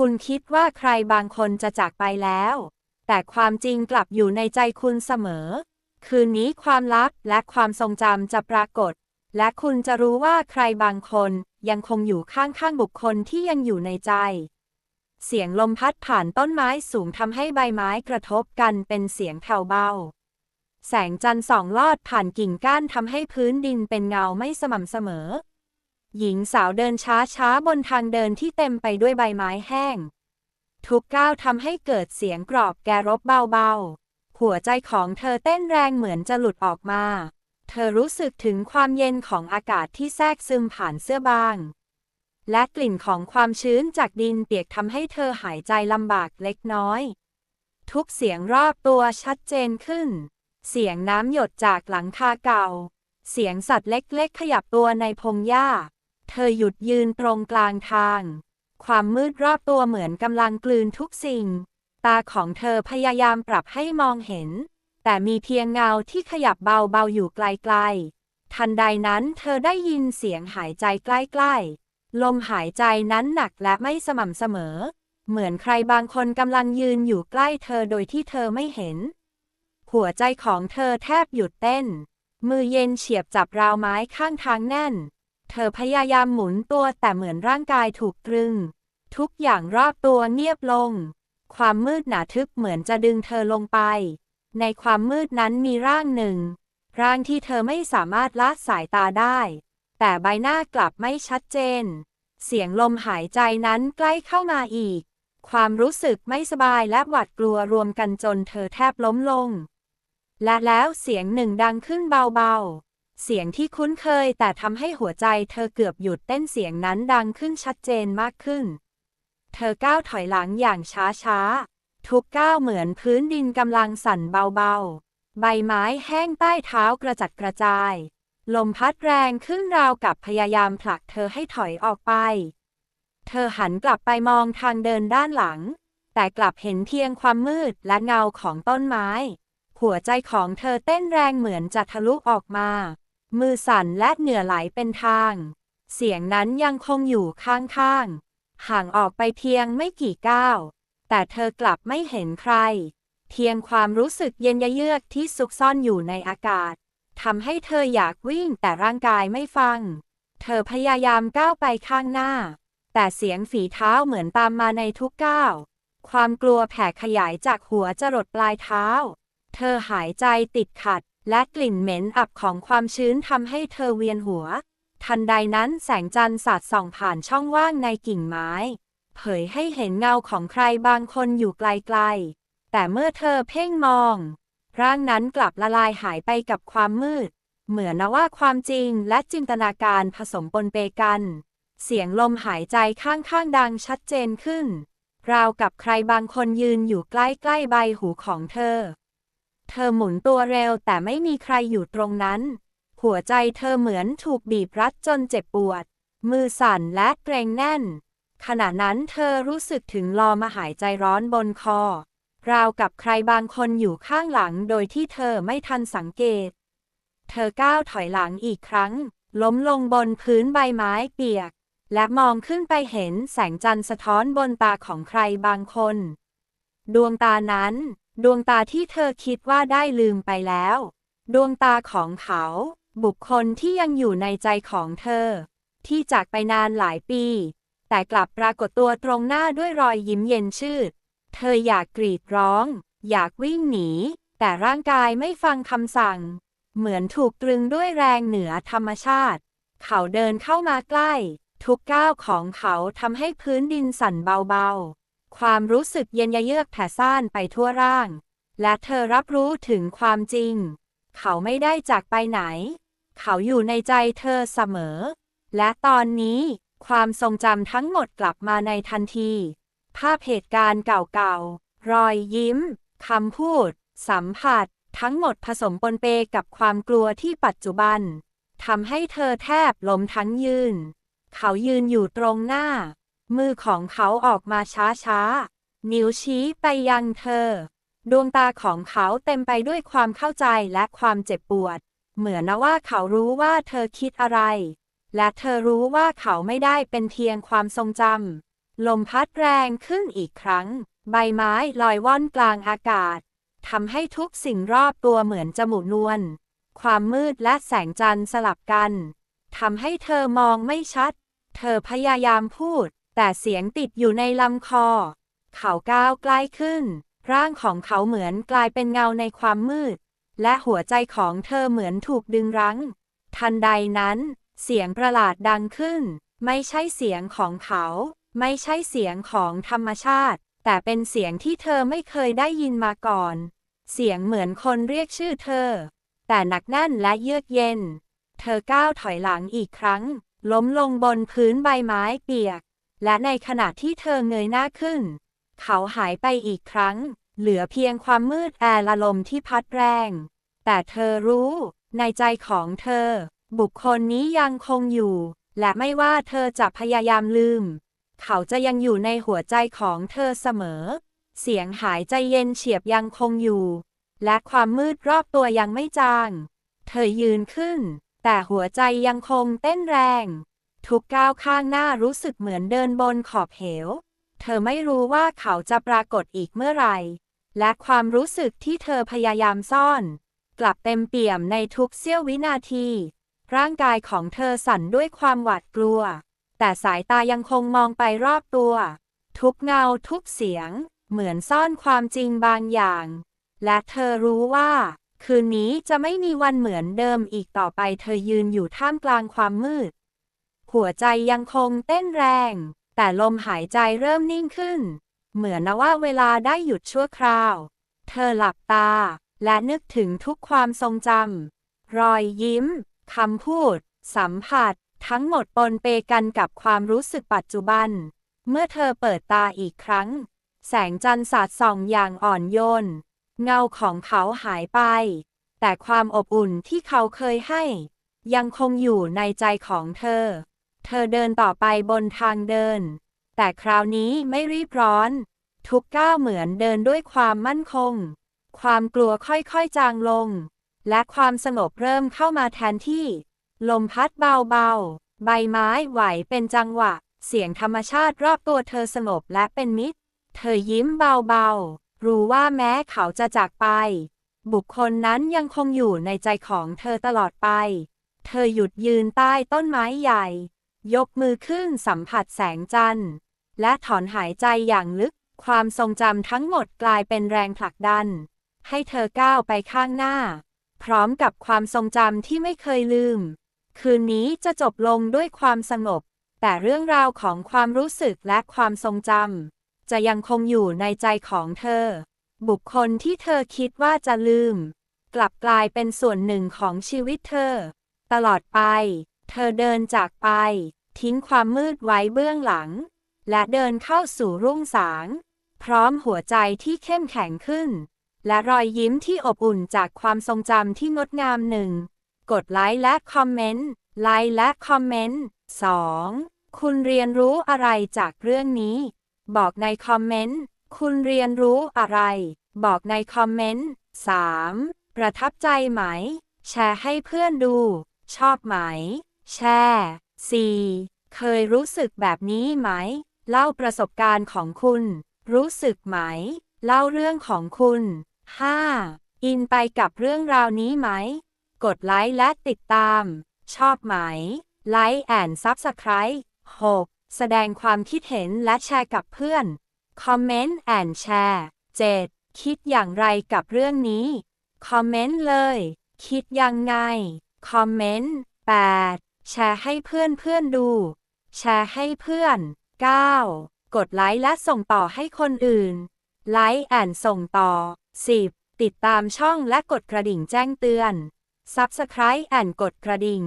คุณคิดว่าใครบางคนจะจากไปแล้ว แต่ความจริงกลับอยู่ในใจคุณเสมอ คืนนี้ความลับและความทรงจำจะปรากฏ และคุณจะรู้ว่าใครบางคนยังคงอยู่ข้างๆบุคคลที่ยังอยู่ในใจ เสียงลมพัดผ่านต้นไม้สูงทำให้ใบไม้กระทบกันเป็นเสียงแผ่วเบา แสงจันทร์ส่องลอดผ่านกิ่งก้านทำให้พื้นดินเป็นเงาไม่สม่ำเสมอ หญิงสาวเดินช้าๆ บนทางเดินที่เต็มไปด้วยใบไม้แห้ง ทุกก้าวทำให้เกิดเสียงกรอบแกรบเบาๆ หัวใจของเธอเต้นแรงเหมือนจะหลุดออกมา เธอรู้สึกถึงความเย็นของอากาศที่แทรกซึมผ่านเสื้อบาง และกลิ่นของความชื้นจากดินเปียกทำให้เธอหายใจลำบากเล็กน้อย ทุกเสียงรอบตัวชัดเจนขึ้น เสียงน้ำหยดจากหลังคาเก่า เสียงสัตว์เล็กๆ ขยับตัวในพงหญ้า เธอหยุดยืนตรงกลางทาง ความมืดรอบตัวเหมือนกำลังกลืนทุกสิ่ง ตาของเธอพยายามปรับให้มองเห็น แต่มีเพียงเงาที่ขยับเบาๆอยู่ไกลๆ ทันใดนั้นเธอได้ยินเสียงหายใจใกล้ๆ ลมหายใจนั้นหนักและไม่สม่ำเสมอ เหมือนใครบางคนกำลังยืนอยู่ใกล้เธอโดยที่เธอไม่เห็น หัวใจของเธอแทบหยุดเต้น มือเย็นเฉียบจับราวไม้ข้างทางแน่น เธอพยายามหมุนตัวแต่เหมือนร่างกายถูกตรึง ทุกอย่างรอบตัวเงียบลง ความมืดหนาทึบเหมือนจะดึงเธอลงไป ในความมืดนั้นมีร่างหนึ่ง ร่างที่เธอไม่สามารถละสายตาได้ แต่ใบหน้ากลับไม่ชัดเจน เสียงลมหายใจนั้นใกล้เข้ามาอีก ความรู้สึกไม่สบายและหวาดกลัวรวมกันจนเธอแทบล้มลง และแล้วเสียงหนึ่งดังขึ้นเบาๆ เสียงที่คุ้นเคยแต่ทำให้หัวใจเธอเกือบหยุดเต้นเสียงนั้นดังขึ้นชัดเจนมากขึ้น เธอก้าวถอยหลังอย่างช้าๆ ทุกก้าวเหมือนพื้นดินกำลังสั่นเบาๆ ใบไม้แห้งใต้เท้ากระจัดกระจาย ลมพัดแรงขึ้นราวกับพยายามผลักเธอให้ถอยออกไป เธอหันกลับไปมองทางเดินด้านหลัง แต่กลับเห็นเพียงความมืดและเงาของต้นไม้ หัวใจของเธอเต้นแรงเหมือนจะทะลุออกมา มือสั่นและเหงื่อไหลเป็นทาง เสียงนั้นยังคงอยู่ข้างๆ ห่างออกไปเพียงไม่กี่ก้าว แต่เธอกลับไม่เห็นใคร เพียงความรู้สึกเย็นเยือกที่ซุกซ่อนอยู่ในอากาศทำให้เธออยากวิ่งแต่ร่างกายไม่ฟัง เธอพยายามก้าวไปข้างหน้า แต่เสียงฝีเท้าเหมือนตามมาในทุกก้าว ความกลัวแผ่ขยายจากหัวจรดปลายเท้า เธอหายใจติดขัด และกลิ่นเหม็นอับของความชื้นทำให้เธอเวียนหัว ทันใดนั้นแสงจันทร์สาดส่องผ่านช่องว่างในกิ่งไม้ เผยให้เห็นเงาของใครบางคนอยู่ไกลๆ แต่เมื่อเธอเพ่งมอง ร่างนั้นกลับละลายหายไปกับความมืด เหมือนนะว่าความจริงและจินตนาการผสมปนเปกัน เสียงลมหายใจข้างๆดังชัดเจนขึ้น ราวกับใครบางคนยืนอยู่ใกล้ๆใบหูของเธอ เธอหมุนตัวเร็วแต่ไม่มีใครอยู่ตรงนั้น หัวใจเธอเหมือนถูกบีบรัดจนเจ็บปวด มือสั่นและเกรงแน่น ขณะนั้นเธอรู้สึกถึงลอมาหายใจร้อนบนคอ ราวกับใครบางคนอยู่ข้างหลังโดยที่เธอไม่ทันสังเกต เธอก้าวถอยหลังอีกครั้ง ล้มลงบนพื้นใบไม้เปียก และมองขึ้นไปเห็นแสงจันทร์สะท้อนบนตาของใครบางคน ดวงตานั้น ดวงตาที่เธอคิดว่าได้ลืมไปแล้ว ดวงตาของเขา บุคคลที่ยังอยู่ในใจของเธอ ที่จากไปนานหลายปี แต่กลับปรากฏตัวตรงหน้าด้วยรอยยิ้มเย็นชื่นเธออยากกรีดร้อง อยากวิ่งหนี แต่ร่างกายไม่ฟังคำสั่ง เหมือนถูกตรึงด้วยแรงเหนือธรรมชาติ เขาเดินเข้ามาใกล้ ทุกก้าวของเขาทำให้พื้นดินสั่นเบาๆ ความรู้สึกเย็นยะเยือกแผ่ซ่านไปทั่วร่าง และเธอรับรู้ถึงความจริง เขาไม่ได้จากไปไหน เขาอยู่ในใจเธอเสมอ และตอนนี้ ความทรงจำทั้งหมดกลับมาในทันที ภาพเหตุการณ์เก่าๆ รอยยิ้มคำพูด สัมผัส ทั้งหมดผสมปนเปกับความกลัวที่ปัจจุบันทำให้เธอแทบล้มทั้งยืน เขายืนอยู่ตรงหน้า มือของเขาออกมาช้าๆ นิ้วชี้ไปยังเธอ ดวงตาของเขาเต็มไปด้วยความเข้าใจและความเจ็บปวด เหมือนนะว่าเขารู้ว่าเธอคิดอะไร และเธอรู้ว่าเขาไม่ได้เป็นเพียงความทรงจำลมพัดแรงขึ้นอีกครั้ง ใบไม้ลอยว่อนกลางอากาศทำให้ทุกสิ่งรอบตัวเหมือนจะหมุนนวล ความมืดและแสงจันทร์สลับกันทำให้เธอมองไม่ชัด เธอพยายามพูด แต่เสียงติดอยู่ในลำคอ เขาก้าวใกล้ขึ้น ร่างของเขาเหมือนกลายเป็นเงาในความมืด และหัวใจของเธอเหมือนถูกดึงรั้ง ทันใดนั้น เสียงประหลาดดังขึ้น ไม่ใช่เสียงของเขา ไม่ใช่เสียงของธรรมชาติ แต่เป็นเสียงที่เธอไม่เคยได้ยินมาก่อน เสียงเหมือนคนเรียกชื่อเธอ แต่หนักแน่นและเยือกเย็น เธอก้าวถอยหลังอีกครั้ง ล้มลงบนพื้นใบไม้เปียก และในขณะที่เธอเงยหน้าขึ้น เขาหายไปอีกครั้ง เหลือเพียงความมืดแอละลมที่พัดแรง แต่เธอรู้ ในใจของเธอ บุคคลนี้ยังคงอยู่ และไม่ว่าเธอจะพยายามลืม เขาจะยังอยู่ในหัวใจของเธอเสมอ เสียงหายใจเย็นเฉียบยังคงอยู่ และความมืดรอบตัวยังไม่จาง เธอยืนขึ้น แต่หัวใจยังคงเต้นแรง ทุกก้าวข้างหน้ารู้สึกเหมือนเดินบนขอบเหว เธอไม่รู้ว่าเขาจะปรากฏอีกเมื่อไหร่ และความรู้สึกที่เธอพยายามซ่อน กลับเต็มเปี่ยมในทุกเสี้ยววินาที ร่างกายของเธอสั่นด้วยความหวาดกลัว แต่สายตายังคงมองไปรอบตัว ทุกเงาทุกเสียง เหมือนซ่อนความจริงบางอย่าง และเธอรู้ว่า คืนนี้จะไม่มีวันเหมือนเดิมอีกต่อไป เธอยืนอยู่ท่ามกลางความมืด หัวใจยังคงเต้นแรง แต่ลมหายใจเริ่มนิ่งขึ้น เหมือนนว่าเวลาได้หยุดชั่วคราว เธอหลับตา และนึกถึงทุกความทรงจำรอยยิ้มคำพูด สัมผัส ทั้งหมดปนเปกันกับความรู้สึกปัจจุบัน เมื่อเธอเปิดตาอีกครั้ง แสงจันทร์สาดส่องอย่างอ่อนโยน เงาของเขาหายไป แต่ความอบอุ่นที่เขาเคยให้ ยังคงอยู่ในใจของเธอ เธอเดินต่อไปบนทางเดิน แต่คราวนี้ไม่รีบร้อน ทุกก้าวเหมือนเดินด้วยความมั่นคง ความกลัวค่อยๆจางลง และความสงบเริ่มเข้ามาแทนที่ ลมพัดเบาๆ ใบไม้ไหวเป็นจังหวะ เสียงธรรมชาติรอบตัวเธอสงบและเป็นมิตร เธอยิ้มเบาๆ รู้ว่าแม้เขาจะจากไป บุคคลนั้นยังคงอยู่ในใจของเธอตลอดไป เธอหยุดยืนใต้ต้นไม้ใหญ่ ยกมือขึ้นสัมผัสแสงจันทร์ และถอนหายใจอย่างลึก ความทรงจำทั้งหมดกลายเป็นแรงผลักดัน ให้เธอก้าวไปข้างหน้า พร้อมกับความทรงจำที่ไม่เคยลืม คืนนี้จะจบลงด้วยความสงบ แต่เรื่องราวของความรู้สึกและความทรงจำจะยังคงอยู่ในใจของเธอ บุคคลที่เธอคิดว่าจะลืม กลับกลายเป็นส่วนหนึ่งของชีวิตเธอ ตลอดไป เธอเดินจากไป ทิ้งความมืดไว้เบื้องหลัง และเดินเข้าสู่รุ่งสาง พร้อมหัวใจที่เข้มแข็งขึ้น และรอยยิ้มที่อบอุ่นจากความทรงจำที่งดงามหนึ่ง กดไลค์และคอมเมนต์ ไลค์และคอมเมนต์ 2. คุณเรียนรู้อะไรจากเรื่องนี้ บอกในคอมเมนต์ คุณเรียนรู้อะไร บอกในคอมเมนต์ 3. ประทับใจไหม แชร์ให้เพื่อนดู ชอบไหม แชร์ 4. เคยรู้สึกแบบนี้ไหม เล่าประสบการณ์ของคุณ รู้สึกไหม เล่าเรื่องของคุณ 5. อินไปกับเรื่องราวนี้ไหม กดไลค์และติดตาม ชอบไหม ไลค์แอนซับสไคร b ์ 6. แสดงความคิดเห็นและแชร์กับเพื่อน คอมเมนต์แอนแชร์ 7. คิดอย่างไรกับเรื่องนี้ คอมเมนต์เลย คิดยังไง คอมเมนต์ 8. แชร์ให้เพื่อนเพื่อนดู แชร์ให้เพื่อน 9. กดไลค์และส่งต่อให้คนอื่น ไลค์แอนส่งต่อ 10. ติดตามช่องและกดกระดิ่งแจ้งเตือน Subscribe แอนกดกระดิ่ง